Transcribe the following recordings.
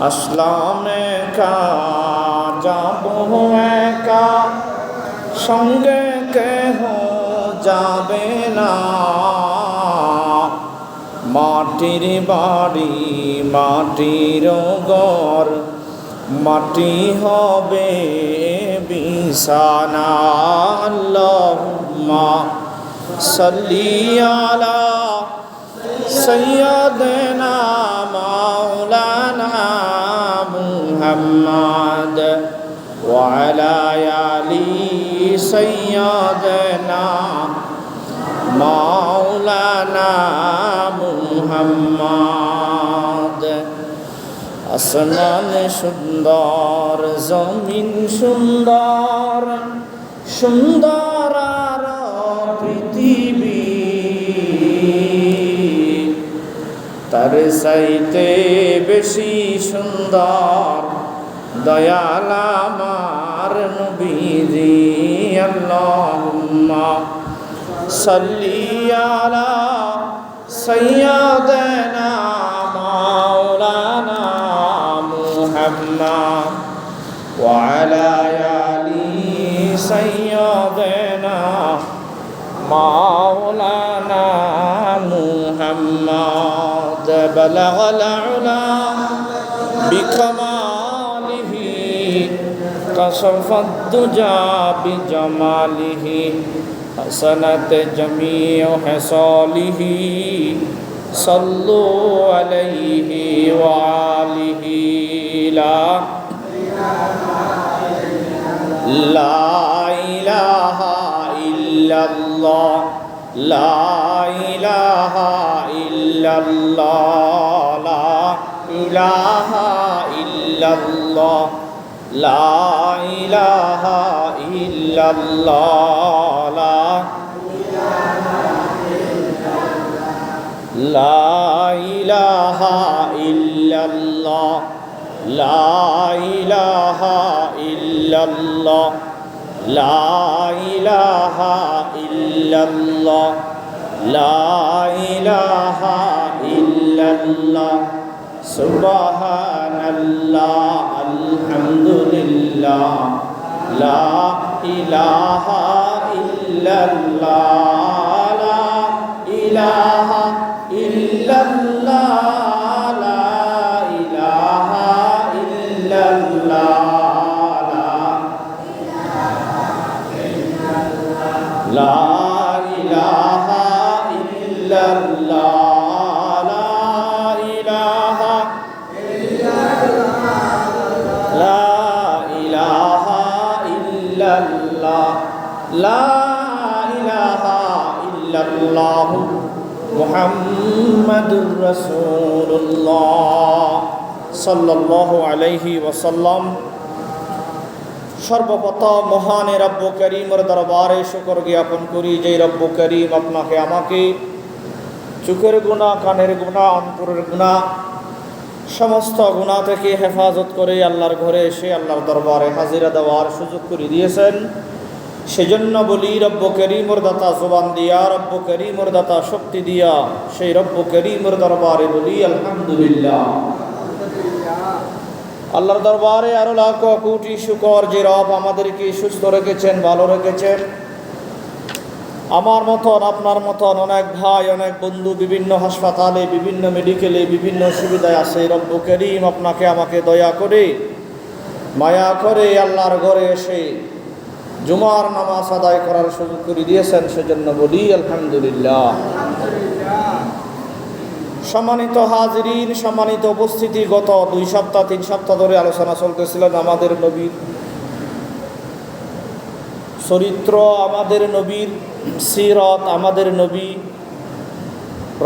আসলাম একা যাব একা। সঙ্গে কেহ যাবে না। মাটির বাড়ি, মাটির গর মাটি হবে বিছানা। আল্লাহুম্মা সাল্লি আলা সাইয়্যিদিনা মাওলানা محمد وعلى آل سيدنا مولانا محمد আসমান সুন্দর জমিন সুন্দর সুন্দর আর পৃথিবী তার সাইতে বেশি সুন্দর দয়াল আমার নবীজি আল্লাহুম্মা সাল্লি আলা সাইয়্যিদানা মাওলানা মুহাম্মদ ওয়া আলা আলি সাইয়্যিদানা মাওলানা মুহাম্মদ বালাগাল উলা বিকমা كشف الدجى بجماله حسنت جميع حصاله صلوا عليه وآله لا لا إله إلا الله لا إله إلا الله لا إله إلا الله لا إله إلا الله لا لا إله إلا الله لا إله إلا الله لا إله إلا الله لا إله إلا الله سبحان الله الحمد لله لا إله إلا الله لا إله إلا الله لا إله إلا الله محمد رسول الله صلى الله عليه وسلم সর্বপ্রথম মহান রব্ব করিমের দরবারে শুকর জ্ঞাপন করি যে রব্ব করিম আপনাকে আমাকে চোখের গুণা কানের গুণা অন্তরের গুণা সমস্ত গুণা থেকে হেফাজত করে আল্লাহর ঘরে এসে আল্লাহর দরবারে হাজিরা দেওয়ার সুযোগ করে দিয়েছেন সেজন্য বলি, রব্ব করিমর দাতা জোবান দিয়া, রব্ব করিমর দাতা শক্তি দিয়া, সেই রব্ব করিমর দরবারে বলি, আলহামদুলিল্লাহ। আল্লাহর দরবারে আরও লাখ কোটি শুকর যে রব আমাদেরকে সুস্থ রেখেছেন, ভালো রেখেছেন। আমার মতন, আপনার মতন অনেক ভাই, অনেক বন্ধু বিভিন্ন হাসপাতালে, বিভিন্ন মেডিকেলে বিভিন্ন সুবিধায় আছে। রব্ব করিম আপনাকে আমাকে দয়া করে, মায়া করে আল্লাহর ঘরে এসে জুমার নামাজ আদায় করার সুযোগ করে দিয়েছেন, সেজন্য বলি, আলহামদুলিল্লাহ। সম্মানিত হাজিরিন, সম্মানিত উপস্থিতি, গত দুই সপ্তাহ, তিন সপ্তাহ ধরে আলোচনা চলতেছিলেন আমাদের নবীর চরিত্র, আমাদের নবীর সিরত, আমাদের নবী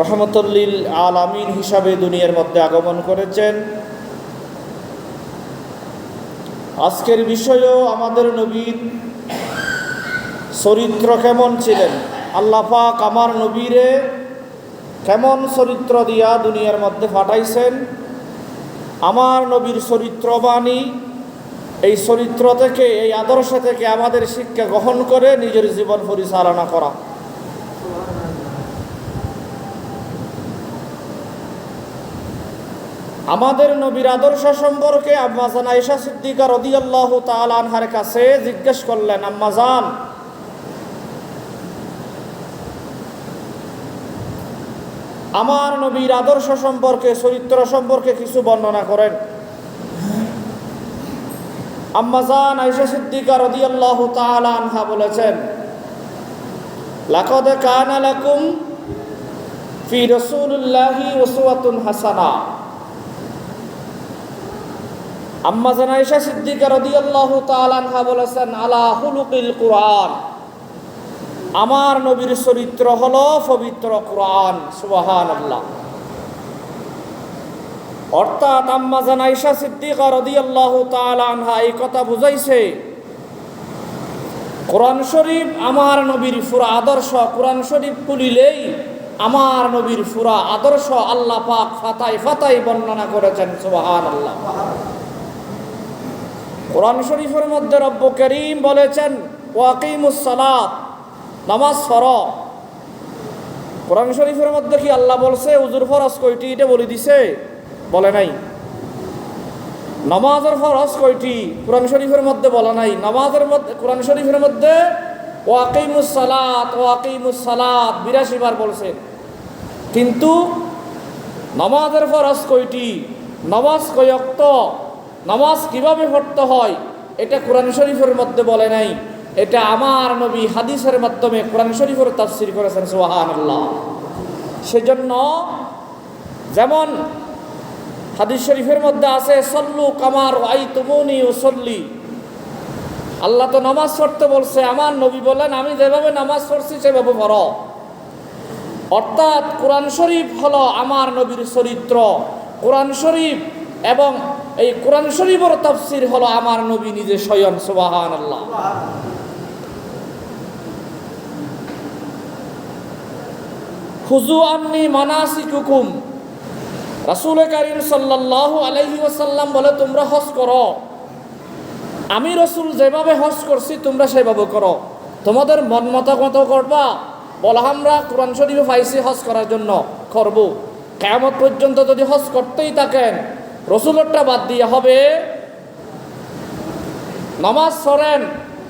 রহমতুল্লিল আল আমিন হিসাবে দুনিয়ার মধ্যে আগমন করেছেন। আজকের বিষয়েও আমাদের নবীর চরিত্র কেমন ছিলেন? আল্লাপাক আমার নবীরে কেমন চরিত্র দিয়া দুনিয়ার মধ্যে ফাটাইছেন আমার নবীর চরিত্রবাণী, এই চরিত্র থেকে, এই আদর্শ থেকে আমাদের শিক্ষা গ্রহণ করে নিজের জীবন পরিচালনা করা। আমাদের নবীর আদর্শ সম্পর্কে আম্মাজান আয়েশা সিদ্দিকা রদিয়াল্লাহু তাআলা আনহার কাছে জিজ্ঞেস করলেন আম্মাজান আমার নবীর আদর্শ সম্পর্কে, চরিত্র সম্পর্কে কিছু বর্ণনা করেন। আম্মাজান আয়েশা সিদ্দিকা রদিয়াল্লাহু তাআলা আনহা বলেছেন, লাকাদ কানা লাকুম ফি রাসূলিল্লাহি উসওয়াতুন হাসানা। আম্মা জানাইশা সিদ্দিকা রাদিয়াল্লাহু তাআলা আনহা বলেছেন, আলা হুলুকিল কুরআন। আমার নবীর চরিত্র হল পবিত্র কোরআন, সুবহানাল্লাহ। অর্থাৎ আম্মা জানাইশা সিদ্দিকা রাদিয়াল্লাহু আনহা এই কথা বুঝাইছে, কোরআন শরীফ আমার নবীর পুরা আদর্শ, কোরআন শরীফ খুলিলেই আমার নবীর পুরা আদর্শ আল্লাহ পাক ফাতাই ফাতাই বর্ণনা করেছেন, সুবহানাল্লাহ। কোরআন শরীফের মধ্যে রব্ব করিম বলেছেন ওয়াকিমুস সালাত। নামাজ ফর কোরআন শরীফের মধ্যে কি আল্লাহ বলছে উজুর ফরজ কয়টি? এটা বলে দিছে। বলে নাই। নামাজের ফরজ কয়টি? কোরআন শরীফের মধ্যে বলা নাই। নামাজের মধ্যে, কোরআন শরীফের মধ্যে ওয়াকিমুস সালাত ওয়াকিমুস সালাত বিরাশি বার বলছে। কিন্তু নামাজের ফরজ কয়টি? নামাজ কয়ক্ত নামাজ কীভাবে পড়তে হয়? এটা কোরআন শরীফের মধ্যে বলে নাই। এটা আমার নবী হাদিসের মাধ্যমে কোরআন শরীফের তাফসির করেছেন সোহান আল্লাহ সেজন্য যেমন হাদিস শরীফের মধ্যে আছে, সল্লু কামার আই তুমনি ও সল্লি আল্লাহ তো নামাজ পড়তে বলছে, আমার নবী বলেন, আমি যেভাবে নামাজ পড়ছি, সেভাবে পড়ো। অর্থাৎ কোরআন শরীফ হলো আমার নবীর চরিত্র। কোরআন শরীফ এবং এই কোরআন শরীফের তফসির হলো আমার নবী নিজে স্বয়ং সুবাহান আল্লাহ হুজু আন্নি মানাসিকুকুম। রাসূল করিম সাল্লাল্লাহু আলাইহি ওয়াসাল্লাম বলে, তোমরা হজ করো। আমি রসুল যেভাবে হজ করছি, তোমরা সেভাবে করো। তোমাদের মন মতো করবা। বলা, আমরা কোরআন শরীফে পাইছি হজ করার জন্য। করব। কেমন পর্যন্ত যদি হজ করতেই থাকেন, রসুলেরটা বাদ দিয়ে হবে। নামাজ পড়েন।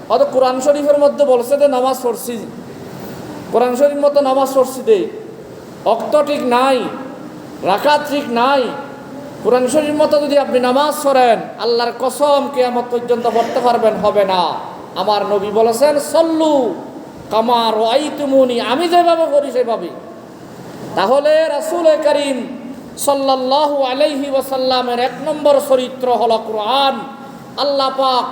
হয়তো কোরআন শরীফের মধ্যে বলছে যে, নামাজ পড়ছি। কোরআন শরীফ মতো নামাজ পড়ছি দে। অক্ত ঠিক নাই, রাকাত ঠিক নাই। কোরআন শরীফ মতো যদি আপনি নামাজ পড়েন, আল্লাহর কসম কেয়ামত পর্যন্ত পড়তে পারবেন, হবে না। আমার নবী বলেছেন, সল্লু কামার আই তুমুনি আমি যেভাবে করি সেভাবে। তাহলে রাসুল করিম সাল্লাল্লাহু আলাইহি ওয়াসাল্লামের এক নম্বর চরিত্র হল কোরআন। আল্লাহ পাক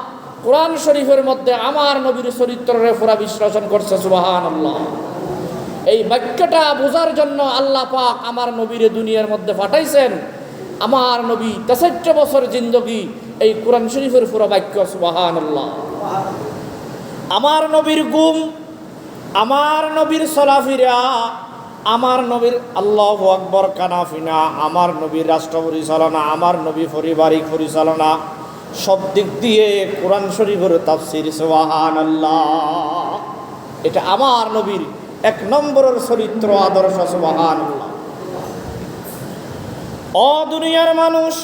কোরআন শরীফের মধ্যে আমার নবীর চরিত্রের পুরা বিশ্লেষণ করছে সুবাহান আল্লাহ এই বাক্যটা বোঝার জন্য আল্লাহ পাক আমার নবীর দুনিয়ার মধ্যে পাঠাইছেন। আমার নবী তেষট্ট বছর জিন্দগি এই কোরআন শরীফের পুরো বাক্য সুবাহান আমার নবীর গুম আমার নবীর সলাফিরা আমার নবীর আল্লাহ আকবর কানাফিনা, আমার নবীর রাষ্ট্র পরিচালনা, আমার নবী পারিবারিক পরিচালনা, সব দিক দিয়ে কোরআন শরীফের তাফসির সোহান আল্লাহ এটা আমার নবীর এক নম্বরের চরিত্র আদর্শ সুবাহ অদুনিয়ার মানুষ